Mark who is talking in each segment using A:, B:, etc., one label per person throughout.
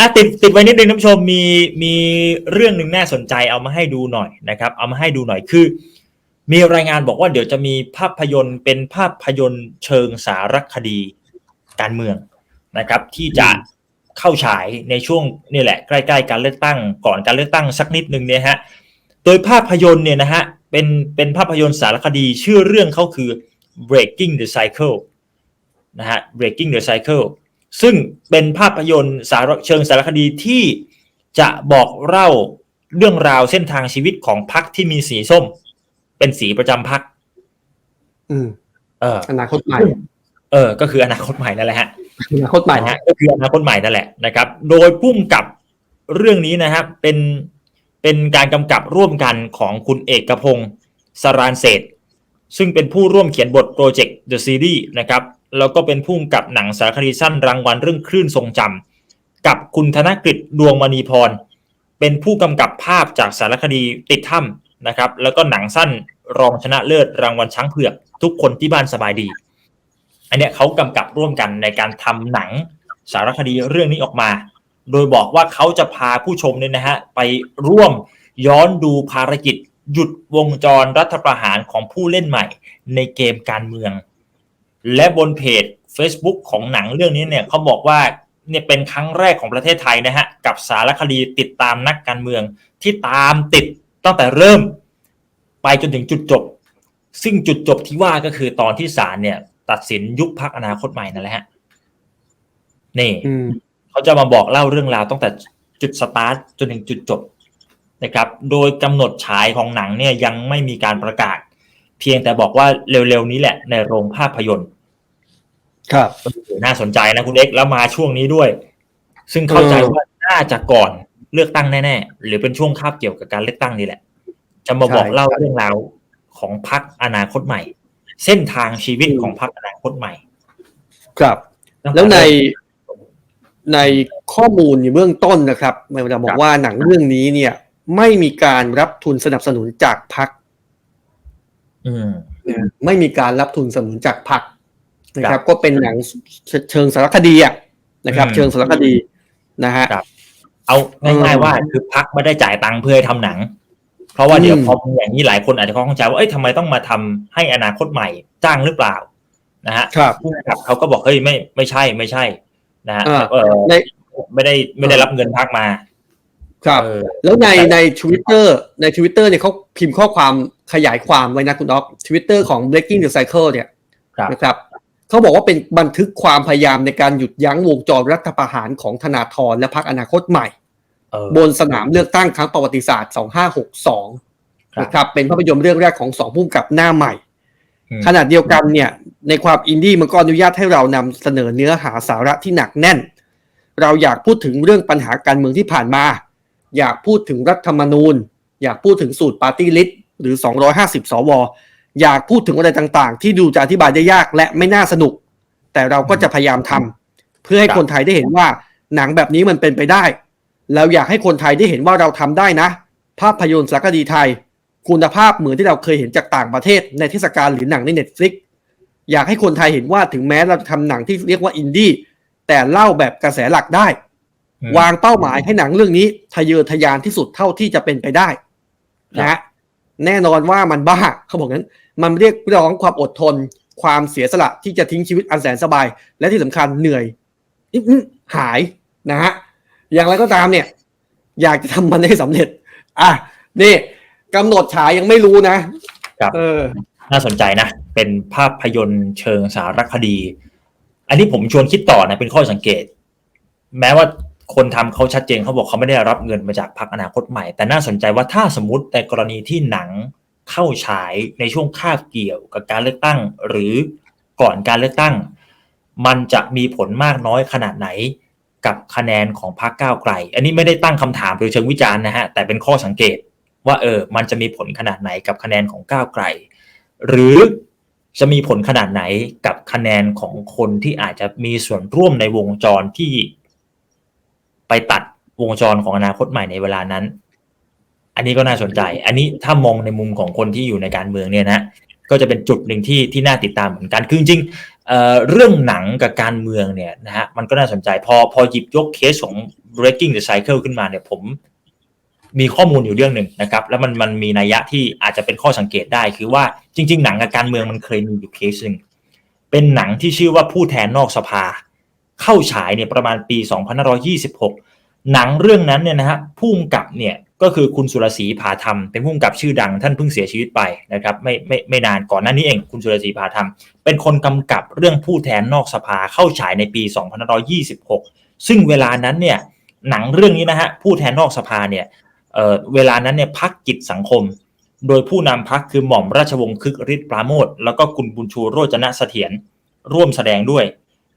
A: อะติดติดไว้นิดนึงท่านผู้ชมมีมีเรื่องหนึ่งน่าสนใจเอามาให้ดูหน่อยนะครับ เอามาให้ดูหน่อยคือ มีรายงานบอกว่าเดี๋ยวจะมีภาพยนตร์เป็นภาพยนตร์เชิงสารคดีการเมืองนะครับ ที่จะเข้าฉายในช่วงนี่แหละใกล้ๆการเลือกตั้งก่อนการเลือกตั้งสักนิดนึงเนี่ยฮะโดยภาพยนตร์เนี่ยนะฮะเป็นเป็นภาพยนตร์สารคดีชื่อเรื่องเขาคือ breaking the cycle นะฮะ breaking the cycle ซึ่งเป็นภาพยนตร์สารเชิงสารคดีที่จะบอกเล่าเรื่องราวเส้นทางชีวิตของพรรคที่มีสีส้ม เป็นสีประจำพรรค
B: อืม
A: เออ
B: อนาคตใหม่
A: เออ ก็คืออนาคตใหม่นั่นแหละฮะ
B: อนาคตใหม่
A: นะฮะก็คืออนาคตใหม่นั่นแหละนะครับ โดยพุ่มกับเรื่องนี้นะครับเป็นเป็นการกำกับร่วมกันของคุณเอกพงศ์สรานเศษ ซึ่งเป็นผู้ร่วมเขียนบทโปรเจกต์ The Series นะครับ แล้วก็เป็นผู้กำกับหนังสารคดีสั้นรางวัลเรื่องคลื่นทรงจำกับคุณธนกฤษดวงมณีพร เป็นผู้กำกับภาพจากสารคดีติดถ้ำนะครับ แล้วก็หนังสั้นรองชนะเลิศรางวัลช้างเผือก ทุกคนที่บ้านสบายดี อันเนี้ยเขากำกับร่วมกันในการทำหนังสารคดีเรื่องนี้ออกมา โดยบอกว่าเขาจะพาผู้ชมเนี่ยนะฮะไปร่วมย้อนดูภารกิจหยุดวงจรรัฐประหารของผู้เล่นใหม่ในเกมการเมือง และบนเพจ Facebook ของหนังเรื่องนี้เนี่ยเขาบอกว่าเนี่ยเป็นครั้งแรกของประเทศไทยนะฮะกับสารคดีติดตามนักการเมืองที่ตามติดตั้งแต่เริ่ม ไปจนถึงจุดจบ ซึ่งจุดจบที่ว่าก็คือตอนที่ศาลเนี่ย ตัดสินยุบพักอนาคตใหม่นั่นแหละฮะนี่
B: อืม
A: เขาจะมาบอกเล่าเรื่องราวตั้งแต่จุดสตาร์ทจนถึงจุดจบนะครับ โดยกำหนดฉายของหนังเนี่ยยังไม่มีการประกาศ เพียงแต่บอกว่าเร็วๆนี้แหละในโรงภาพยนตร์
B: ครับ
A: น่าสนใจนะคุณเอ็กซ์แล้วมาช่วงนี้ด้วย ซึ่งเข้าใจว่าน่าจะก่อนเลือกตั้งแน่ๆ หรือเป็นช่วงคาบเกี่ยวกับการเลือกตั้งนี่แหละ จะมาบอก
B: ใช่
A: เล่าเรื่องราวของพรรคอนาคตใหม่ เส้นทางชีวิตของพรรคอนาคตใหม่
B: ครับ แล้วในในข้อมูลในเบื้องต้นนะครับมันจะบอกว่าหนังเรื่องนี้เนี่ย ไม่มีการรับทุนสนับสนุนจากพรรค
A: อืม
B: ไม่มีการรับทุนสนับสนุนจากพรรคนะค
A: ครั
B: รับ
A: บ
B: ก็เป็นหนังเชิงสารคดีอะนะครับ
A: อืม
B: เชิงสารคดีนะฮะ
A: ครับเอาง่าย
B: เออ
A: ๆว่าคือพักไม่ได้จ่ายตังค์เพื่อให้ทำหนัง เพราะว่าเดี๋ยว
B: อืม
A: พอมีอย่างนี้หลายคนอาจจะข้องใจว่าเอ้ยทำไมต้องมาทำให้อนาคตใหม่จ้างหรือเปล่านะฮะ
B: ครับ
A: ผู้กำกับเขาก็บอกเฮ้ยไม่ไม่ใช่ไม่ใช่นะฮะ
B: อ่า
A: เออ
B: ใน
A: ไม่ได้ไม่ได้รับเงินพักมา
B: ครับ
A: เออ
B: แล้วในในทวิตเตอร์ในทวิตเตอร์เนี่ยเขาพิมพ์ข้อความขยายความไว้นะคุณด็อกทวิตเตอร์ของ breaking the cycle เนี่ย
A: ครับ
B: นะครับเขาบอกว่าเป็นบันทึกความพยายามในการหยุดยั้งวงจรรัฐประหารของธนาธรและพรรคอนาคตใหม่
A: เออบ
B: นสนามเลือกตั้งครั้งประวัติศาสตร์ 2562
A: ครับ
B: นะครับ เป็นภาพยนตร์เรื่องแรกของสองผู้กำกับหน้าใหม่
A: อืม
B: ขนาดเดียวกันเนี่ย ในความอินดี้มันก็อนุญาตให้เรานำเสนอเนื้อหาสาระที่หนักแน่น เราอยากพูดถึงเรื่องปัญหาการเมืองที่ผ่านมา อยากพูดถึงรัฐธรรมนูญ อยากพูดถึงสูตรปาร์ตี้ลิสต์หรือ 250 สว อยากพูดถึงอะไรต่างๆ ที่ดูจะอธิบายได้ยากและไม่น่าสนุก แต่เราก็จะพยายามทำเพื่อให้
A: ค
B: นไทยได้เห็นว่าหนังแบบนี้มันเป็นไปได้ เราอยากให้คนไทยได้เห็นว่าเราทำได้นะ ภาพยนตร์สารคดีไทย คุณภาพเหมือนที่เราเคยเห็นจากต่างประเทศ ในเทศกาลหรือหนังใน Netflix อยากให้คนไทยเห็นว่าถึงแม้เราจะทำหนังที่เรียกว่าอินดี้แต่เล่าแบบกระแสหลักได้ วางเป้าหมายให้หนังเรื่องนี้ทะเยอทะยานที่สุดเท่าที่จะเป็นไปได้นะฮะแน่นอนว่ามันบ้าเขาบอกงั้น มันเรียกร้องความอดทน ความเสียสละที่จะทิ้งชีวิตอันแสนสบาย และที่สำคัญเหนื่อยอื้อหือหายนะฮะอย่างไรก็ตามเนี่ย อยากจะทำมันให้สำเร็จ อะนี่กำหนดฉายยังไม่รู้นะครับเออ
A: น่าสนใจนะ เป็นภาพยนตร์เชิงสารคดี อันนี้ผมชวนคิดต่อนะเป็นข้อสังเกต แม้ว่า คนทำเขาชัดเจนเขาบอกเขาไม่ได้รับเงินมาจากพรรคอนาคตใหม่ แต่น่าสนใจว่าถ้าสมมติในกรณีที่หนังเข้าฉายในช่วงคาบเกี่ยวกับการเลือกตั้ง หรือก่อนการเลือกตั้ง มันจะมีผลมากน้อยขนาดไหนกับคะแนนของพรรคก้าวไกล อันนี้ไม่ได้ตั้งคำถามโดยเชิงวิจารณ์นะฮะ แต่เป็นข้อสังเกตว่าเออ มันจะมีผลขนาดไหนกับคะแนนของก้าวไกล หรือจะมีผลขนาดไหนกับคะแนนของคนที่อาจจะมีส่วนร่วมในวงจรที่ ไปตัดวงจรของอนาคตใหม่ในเวลานั้น อันนี้ก็น่าสนใจ อันนี้ถ้ามองในมุมของคนที่อยู่ในการเมืองเนี่ยนะก็จะเป็นจุดหนึ่งที่ที่น่าติดตามเหมือนกันคือจริงๆเอ่อเรื่องหนังกับการเมืองเนี่ยนะฮะมันก็น่าสนใจพอพอหยิบยกเคสของ breaking the cycle ขึ้นมาเนี่ยผมมีข้อมูลอยู่เรื่องหนึ่งนะครับ แล้วมันมันมีนัยยะที่อาจจะเป็นข้อสังเกตได้คือว่าจริง ๆ หนังกับการเมืองมันเคยมีอยู่เคสหนึ่งเป็นหนังที่ชื่อว่าผู้แทนนอกสภา เข้าฉายเนี่ยประมาณปี 2526 หนังเรื่องนั้นเนี่ยนะฮะผู้กำกับเนี่ยก็คือคุณสุรศรีผาธรรมเป็นผู้กำกับชื่อดังท่านเพิ่งเสียชีวิตไปนะครับไม่ไม่ไม่นานก่อนหน้านี้เองคุณสุรศรีผาธรรม เป็นคนกำกับเรื่องผู้แทนนอกสภาเข้าฉายในปี 2526 ซึ่งเวลานั้นเนี่ยหนังเรื่องนี้นะฮะผู้แทนนอกสภาเนี่ยเออเวลานั้นเนี่ยพักกิจสังคม โดยผู้นำพักคือหม่อมราชวงศ์คึกฤทธิ์ปราโมทแล้วก็คุณบุญชูโรจนะเสถียรร่วมแสดงด้วย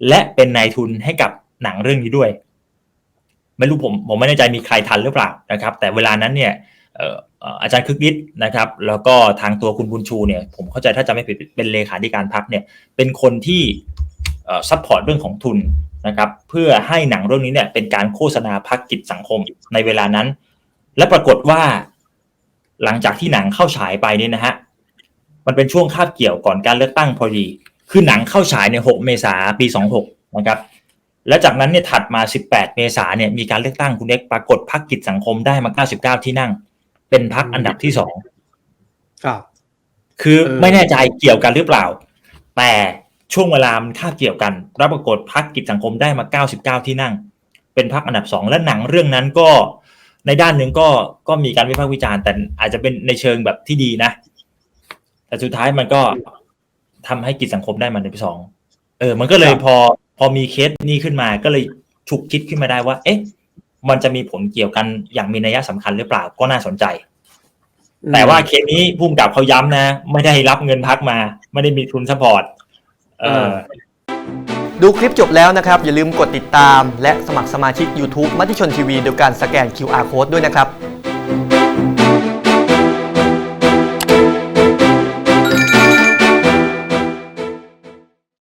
A: และเป็นนายทุนให้กับหนังเรื่องนี้ด้วย ไม่รู้ผมผมไม่แน่ใจมีใครทันหรือเปล่านะครับ แต่เวลานั้นเนี่ยเอ่อเอ่ออาจารย์คึกฤทธิ์นะครับ แล้วก็ทางตัวคุณบุญชูเนี่ยผมเข้าใจถ้าจะไม่ผิดเป็นเลขาธิการพักเนี่ยเป็นคนที่ซัพพอร์ตเรื่องของทุนนะครับ เพื่อให้หนังเรื่องนี้เนี่ยเป็นการโฆษณาพักกิจสังคมในเวลานั้น และปรากฏว่าหลังจากที่หนังเข้าฉายไปเนี่ยนะฮะมันเป็นช่วงคาบเกี่ยวก่อนการเลือกตั้งพอดี คือหนังเข้าฉายใน 6 เมษาปี 26 นะครับ และจากนั้นเนี่ยถัดมา 18 เมษาเนี่ยมีการเลือกตั้งคุณเอ็กซ์ปรากฏพักกิจสังคมได้มา 99 ที่นั่ง เป็นพักอันดับที่สอง
B: ครับ
A: คือ
B: เออ
A: ไม่แน่ใจเกี่ยวกันหรือเปล่า แต่ช่วงเวลามันคาบเกี่ยวกันรับปรากฏพักกิจสังคมได้มา 99 ที่นั่ง เป็นพักอันดับสองและหนังเรื่องนั้นก็ในด้านหนึ่งก็ก็มีการวิพากษ์วิจารณ์แต่อาจจะเป็นในเชิงแบบที่ดีนะ แต่สุดท้ายมันก็ ทำให้กิจสังคมได้มาในที่สองเออ มันก็เลย
B: ครับ
A: พอพอมีเคสนี้ขึ้นมาก็เลยฉุกคิดขึ้นมาได้ว่า เอ๊ะ มันจะมีผลเกี่ยวกันอย่างมีนัยสำคัญหรือเปล่าก็น่าสนใจ แต่ว่าเคสนี้พุ่มกับเขาย้ำนะ ไม่ได้รับเงินพักมา ไม่ได้มีทุนสปอร์ตเออ
C: ดูคลิปจบแล้วนะครับ อย่าลืมกดติดตาม และสมัครสมาชิก YouTube มติชนทีวีโดยการสแกน QR Code ด้วยนะครับ